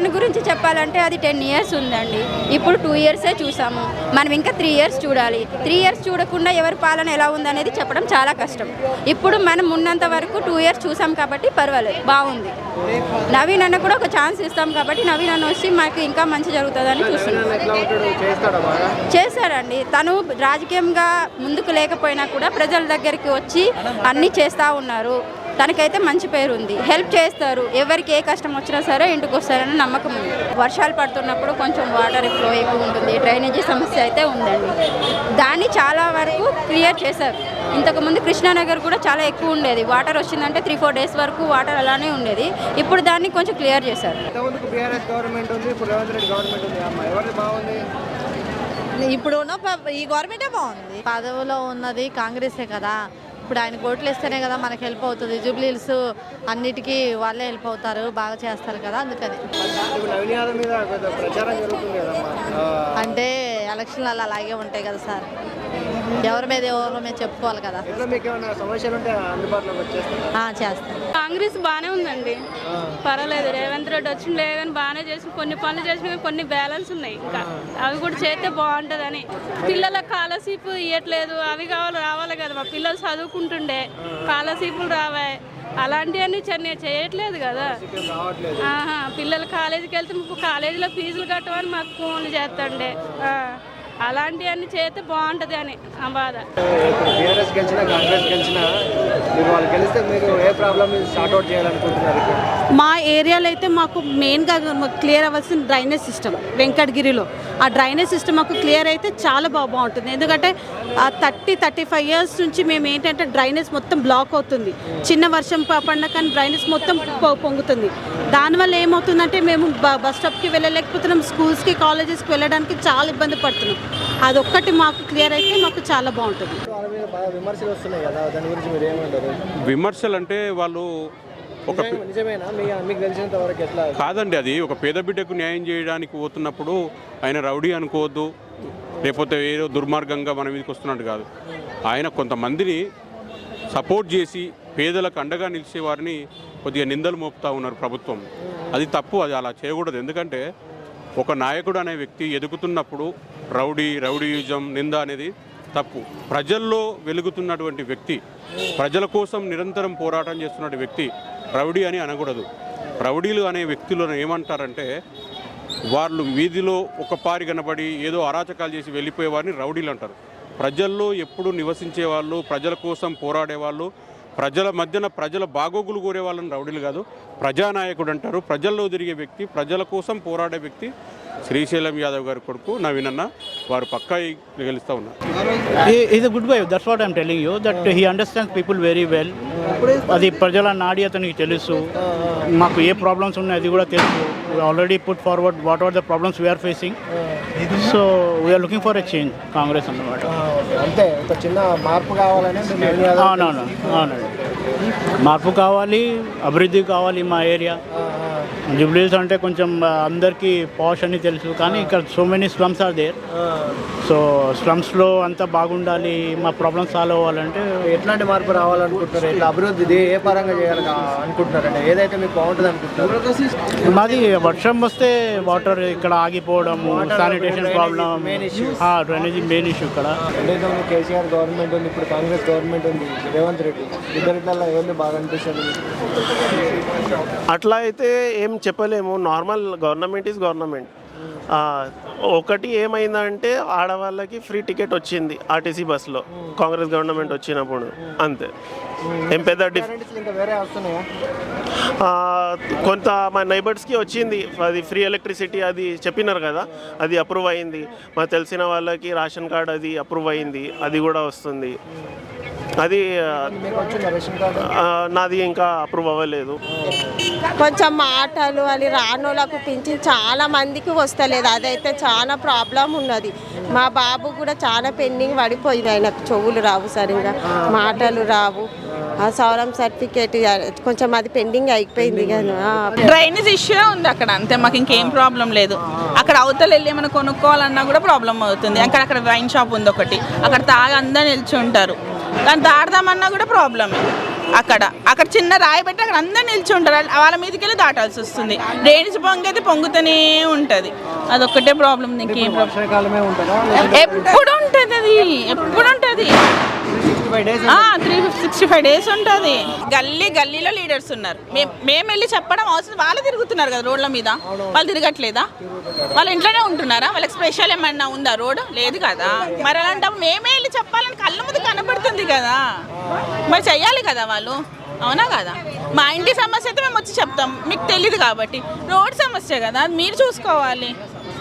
పవన్ గురించి చెప్పాలంటే అది టెన్ ఇయర్స్ ఉందండి. ఇప్పుడు టూ ఇయర్సే చూసాము. మనం ఇంకా త్రీ ఇయర్స్ చూడాలి. త్రీ ఇయర్స్ చూడకుండా ఎవరి పాలన ఎలా ఉందనేది చెప్పడం చాలా కష్టం. ఇప్పుడు మనం ఉన్నంత వరకు టూ ఇయర్స్ చూసాం కాబట్టి పర్వాలేదు బాగుంది. నవీన్ అన్న కూడా ఒక ఛాన్స్ ఇస్తాం కాబట్టి నవీన్ అన్న వచ్చి మాకు ఇంకా మంచి జరుగుతుందని చూస్తున్నాం. చేశారండి తను రాజకీయంగా ముందుకు లేకపోయినా కూడా ప్రజల దగ్గరికి వచ్చి అన్నీ చేస్తూ ఉన్నారు. తనకైతే మంచి పేరు ఉంది. హెల్ప్ చేస్తారు. ఎవరికి ఏ కష్టం వచ్చినా సరే ఇంటికి వస్తారని నమ్మకం ఉంది. వర్షాలు పడుతున్నప్పుడు కొంచెం వాటర్ ఫ్లో ఎక్కువ ఉంటుంది. డ్రైనేజీ సమస్య అయితే ఉందండి. దాన్ని చాలా వరకు క్లియర్ చేశారు. ఇంతకుముందు కృష్ణానగర్ కూడా చాలా ఎక్కువ ఉండేది. వాటర్ వచ్చిందంటే త్రీ ఫోర్ డేస్ వరకు వాటర్ అలానే ఉండేది. ఇప్పుడు దాన్ని కొంచెం క్లియర్ చేశారు. ఇంతకుముందుకు బీఆర్ఎస్ గవర్నమెంట్ ఉంది ఇప్పుడు రేవంత్ రెడ్డి గవర్నమెంట్ ఉంది. అమ్మ ఎవరిది బాగుంది? ఇప్పుడు ఉన్న ఈ గవర్నమెంటే బాగుంది. పదవిలో ఉన్నది కాంగ్రెసే కదా. ఇప్పుడు ఆయన ఓట్లు ఇస్తేనే కదా మనకి హెల్ప్ అవుతుంది. జూబ్లీల్స్ అన్నిటికీ వాళ్ళే హెల్ప్ అవుతారు. బాగా చేస్తారు కదా అందుకని. అంటే ఎలక్షన్లు అలా అలాగే ఉంటాయి కదా సార్. ఎవరి మీద ఎవరి మీద చెప్పుకోవాలి కదా. చేస్తాం కాంగ్రెస్ బాగానే ఉందండి. పర్వాలేదు రేవంత్ రెడ్డి వచ్చిన లేదని బాగానే చేసి కొన్ని పనులు చేసిన కానీ కొన్ని బ్యాలెన్స్ ఉన్నాయి ఇంకా. అవి కూడా చేస్తే బాగుంటుందని. పిల్లల స్కాలర్షిప్ ఇవ్వట్లేదు అవి కావాలి రావాలి కదా. మా పిల్లలు చదువుకుంటుండే స్కాలర్షిప్లు రావాయి. అలాంటివన్నీ చెన్న చేయట్లేదు కదా. పిల్లలు కాలేజీకి వెళ్తే కాలేజీలో ఫీజులు కట్టమని మాకు ఫోన్లు చేస్తుండే. అలాంటివన్నీ చేస్తే బాగుంటుంది అని ఆ బాధ. బీఆర్ఎస్ గెలిచినా కాంగ్రెస్ గెలిచినా మీరు వాళ్ళు గెలిస్తే మీరు ఏ ప్రాబ్లమ్ సార్ట్ అవుట్ చేయాలనుకుంటున్నారు మా ఏరియాలో అయితే మాకు మెయిన్గా క్లియర్ అవ్వాల్సిన డ్రైనేజ్ సిస్టమ్ వెంకటగిరిలో. ఆ డ్రైనేజ్ సిస్టమ్ మాకు క్లియర్ అయితే చాలా బాగా బాగుంటుంది. ఎందుకంటే ఆ థర్టీ థర్టీ ఫైవ్ ఇయర్స్ నుంచి మేము ఏంటంటే డ్రైనేజ్ మొత్తం బ్లాక్ అవుతుంది. చిన్న వర్షం ప- పడినా కానీ డ్రైనేజ్ మొత్తం పొంగుతుంది. దానివల్ల ఏమవుతుందంటే మేము బ- బస్ స్టాప్కి వెళ్ళలేకపోతున్నాం స్కూల్స్కి కాలేజెస్కి వెళ్ళడానికి చాలా ఇబ్బంది పడుతున్నాం. అదొక్కటి మాకు క్లియర్ అయితే మాకు చాలా బాగుంటుంది. వాళ్ళ మీద బాగా విమర్శలు వస్తున్నాయి కదా దాని గురించి మీరు ఏమంటారు? విమర్శలు అంటే వాళ్ళు ఒక కాదండి అది ఒక పేద బిడ్డకు న్యాయం చేయడానికి పోతున్నప్పుడు ఆయన రౌడీ అనుకోవద్దు లేకపోతే ఏదో దుర్మార్గంగా మన మీదకి వస్తున్నట్టు కాదు. ఆయన కొంతమందిని సపోర్ట్ చేసి పేదలకు అండగా నిలిచే వారిని కొద్దిగా నిందలు మోపుతా ఉన్నారు ప్రభుత్వం. అది తప్పు అది అలా చేయకూడదు. ఎందుకంటే ఒక నాయకుడు అనే వ్యక్తి ఎదుగుతున్నప్పుడు రౌడీ రౌడీయుజం నింద అనేది తప్పు. ప్రజల్లో వెలుగుతున్నటువంటి వ్యక్తి ప్రజల కోసం నిరంతరం పోరాటం చేస్తున్న వ్యక్తి రౌడీ అని అనకూడదు. రౌడీలు అనే వ్యక్తులను ఏమంటారంటే వాళ్ళు వీధిలో ఒక పారి కనబడి ఏదో అరాచకాలు చేసి వెళ్ళిపోయేవారిని రౌడీలు అంటారు. ప్రజల్లో ఎప్పుడు నివసించే వాళ్ళు ప్రజల కోసం పోరాడే వాళ్ళు ప్రజల మధ్యన ప్రజల బాగోగులు కోరే వాళ్ళని రౌడీలు కాదు ప్రజానాయకుడు అంటారు. ప్రజల్లో తిరిగే వ్యక్తి ప్రజల కోసం పోరాడే వ్యక్తి శ్రీశైలం యాదవ్ గారి కొడుకు నవీనన్న వారు పక్కా గెలుస్తూ ఉన్నారు. Is good by that's what I'm telling you that he understands people very well. అది ప్రజల నాడి అతనికి తెలుసు. మాకు ఏ ప్రాబ్లమ్స్ ఉన్నాయి అది కూడా తెలుసు. Already put forward what are the problems we're facing so we're looking for a change Congress అన్నమాట అంతే ఒక చిన్న మార్పు కావాలని అవునవును అవునండి. మార్పు కావాలి అభివృద్ధి కావాలి మా ఏరియా జూబ్లీస్ అంటే కొంచెం అందరికీ పాష్ అని తెలుసు కానీ ఇక్కడ so many slums are there so స్లమ్స్లో అంతా బాగుండాలి మా ప్రాబ్లమ్స్ సాల్వ్ అవ్వాలంటే ఎట్లాంటి మార్పు రావాలనుకుంటున్నారు? ఇట్లా అభివృద్ధి ఇది ఏ పరంగా చేయాలి అనుకుంటున్నారంటే ఏదైతే మీకు బాగుంటుంది అనుకుంటున్నారు? మాది వర్షం వస్తే వాటర్ ఇక్కడ ఆగిపోవడము sanitation problem drainage main issue ఇక్కడ. కేసీఆర్ గవర్నమెంట్ ఉంది ఇప్పుడు కాంగ్రెస్ గవర్నమెంట్ ఉంది రేవంత్ రెడ్డి. ఇద్దరిట్లలో బాగా అనిపిస్తుంది? అట్లా అయితే ఏం చెప్పలేము. నార్మల్ గవర్నమెంట్ ఈజ్ గవర్నమెంట్ ఒకటి ఏమైందంటే ఆడవాళ్ళకి ఫ్రీ టికెట్ వచ్చింది ఆర్టీసీ బస్సులో. కాంగ్రెస్ గవర్నమెంట్ వచ్చినప్పుడు. అంతే. ఏం పెద్ద వస్తున్నాయా ఆ, కొంత మా నైబర్స్కి వచ్చింది. అది ఫ్రీ ఎలక్ట్రిసిటీ అది చెప్పినారు కదా. అది అప్రూవ్ అయింది. మాకు తెలిసిన వాళ్ళకి రేషన్ కార్డ్ అది అప్రూవ్ అయింది. అది కూడా వస్తుంది. అది నాది ఇంకా అప్రూవ్ అవ్వలేదు. కొంచెం మాటలు అని రానోళ్ళకు పింఛన్ చాలా మందికి వస్తలేదు. అదైతే చాలా ప్రాబ్లం ఉన్నది. మా బాబు కూడా చాలా పెండింగ్ పడిపోయింది ఆయనకు. చెవులు రావు సరిగా మాటలు రావు. ఆ సౌరం సర్టిఫికేట్ కొంచెం అది పెండింగ్ అయిపోయింది కానీ డ్రైనేజ్ ఇష్యూ ఉంది అక్కడ? అంతే మాకు ఇంకేం ప్రాబ్లం లేదు. అక్కడ అవతల వెళ్ళి ఏమైనా కొనుక్కోవాలన్నా కూడా ప్రాబ్లం అవుతుంది. అక్కడ అక్కడ వైన్ షాప్ ఉంది ఒకటి. అక్కడ తాగి అందరు నిల్చుంటారు. దాన్ని దాడదామన్నా కూడా ప్రాబ్లమే అక్కడ అక్కడ చిన్న రాయి పెట్టి అక్కడ అందరు నిల్చుంటారు. వాళ్ళ మీదకి వెళ్ళి దాటాల్సి వస్తుంది. డ్రైనేజ్ పొంగి అయితే పొంగుతూనే ఉంటుంది. అదొక్కటే ప్రాబ్లం ఇంకేం ఉంటుందా? ఎప్పుడు ఉంటుంది అది? ఎప్పుడు ఉంటుంది? త్రీ సిక్స్టీ ఫైవ్ డేస్ ఉంటుంది. గల్లీ గల్లీలో లీడర్స్ ఉన్నారు. మేము మేము వెళ్ళి చెప్పడం అవసరం. వాళ్ళు తిరుగుతున్నారు కదా రోడ్ల మీద. వాళ్ళు తిరగట్లేదా? వాళ్ళు ఇంట్లోనే ఉంటున్నారా? వాళ్ళకి స్పెషల్ ఏమన్నా ఉందా రోడ్ లేదు కదా. మరి అలాంటప్పుడు మేమే వెళ్ళి చెప్పాలని కళ్ళ ముందు కనబడుతుంది. కదా. మరి చెయ్యాలి కదా వాళ్ళు? అవునా కదా? మా ఇంటి సమస్య అయితే మేము వచ్చి చెప్తాం. మీకు తెలియదు కాబట్టి. రోడ్ సమస్య కదా అది మీరు చూసుకోవాలి.